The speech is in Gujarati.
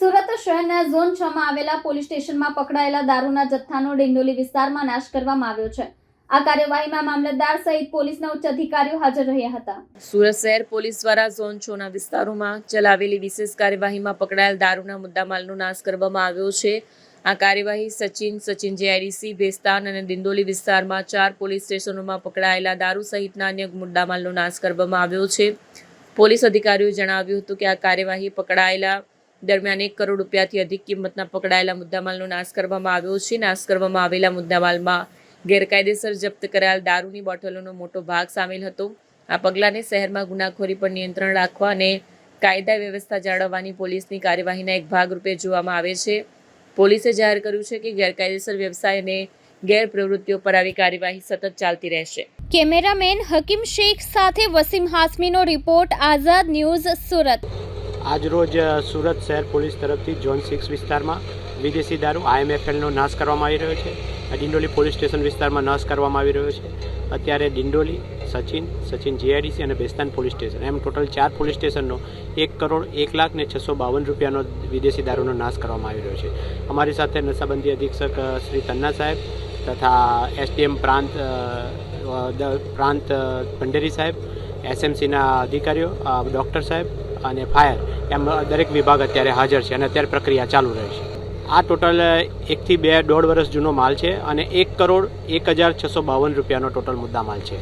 સુરત શહેરના ઝોન છ માં આવેલા પોલીસ સ્ટેશનમાં પકડાયેલા દારૂના જથ્થાનો ડિંડોલી વિસ્તારમાં નાશ કરવામાં આવ્યો છે. આ કાર્યવાહીમાં મામલતદાર સહિત પોલીસના ઉચ્ચ અધિકારીઓ હાજર રહ્યા હતા. સુરત શહેર પોલીસ દ્વારા ઝોન છના વિસ્તારોમાં ચલાવેલી વિશેષ કાર્યવાહીમાં પકડાયેલ દારૂના મુદ્દામાલનો નાશ કરવામાં આવ્યો છે. આ કાર્યવાહી સચિન સચિન જેઆઈડીસી, ભેસ્તાન અને દિંડોલી વિસ્તારમાં ચાર પોલીસ સ્ટેશનોમાં પકડાયેલા દારૂ સહિતના અન્ય મુદ્દામાલનો નાશ કરવામાં આવ્યો છે. પોલીસ અધિકારીઓએ જણાવ્યું હતું કે આ કાર્યવાહી પકડાયેલા દરમિયાન એક કરોડ રૂપિયાથી અધિક કિંમતના પકડાયેલા મુદ્દામાલનો નાશ કરવામાં આવ્યો છે. નાશ કરવામાં આવેલા મુદ્દામાલમાં ગેરકાયદેસર જપ્ત કરાયેલ દારૂની બોટલોનો મોટો ભાગ સામેલ હતો. આ પગલાંને શહેરમાં ગુનાખોરી પર નિયંત્રણ રાખવા અને કાયદા વ્યવસ્થા જાળવવાની પોલીસની કાર્યવાહીના એક ભાગરૂપે જોવામાં આવે છે. પોલીસે જાહેર કર્યું છે કે ગેરકાયદેસર વ્યવસાય અને ગેરપ્રવૃત્તિઓ પર આવી કાર્યવાહી સતત ચાલતી રહેશે. કેમેરામેન હકીમ શેખ સાથે વસીમ હાસમીનો રિપોર્ટ, આઝાદ ન્યૂઝ સુરત. આજરોજ સુરત શહેર પોલીસ તરફથી ઝોન સિક્સ વિસ્તારમાં વિદેશી દારૂ આઈએમએફએલનો નાશ કરવામાં આવી રહ્યો છે. ડિંડોલી પોલીસ સ્ટેશન વિસ્તારમાં નાશ કરવામાં આવી રહ્યો છે. અત્યારે ડિંડોલી, સચિન સચિન જીઆઈડીસી અને બેસ્તાન પોલીસ સ્ટેશન. એમ ટોટલ ચાર પોલીસ સ્ટેશનનો એક કરોડ, એક લાખ ને છસો બાવન રૂપિયાનો વિદેશી દારૂનો નાશ કરવામાં આવી રહ્યો છે. અમારી સાથે નશાબંધી અધિક્ષક શ્રી તન્ના સાહેબ તથા એસડીએમ પ્રાંત પ્રાંત ભંડેરી સાહેબ, એસએમસીના અધિકારીઓ ડૉક્ટર સાહેબ અને ફાયર એમ દરેક વિભાગ અત્યારે હાજર છે અને અત્યારે પ્રક્રિયા ચાલુ રહે છે. આ ટોટલ એકથી બે દોઢ વર્ષ જૂનો માલ છે અને એક કરોડ એક હજાર છસો બાવન રૂપિયાનો ટોટલ મુદ્દા માલ છે.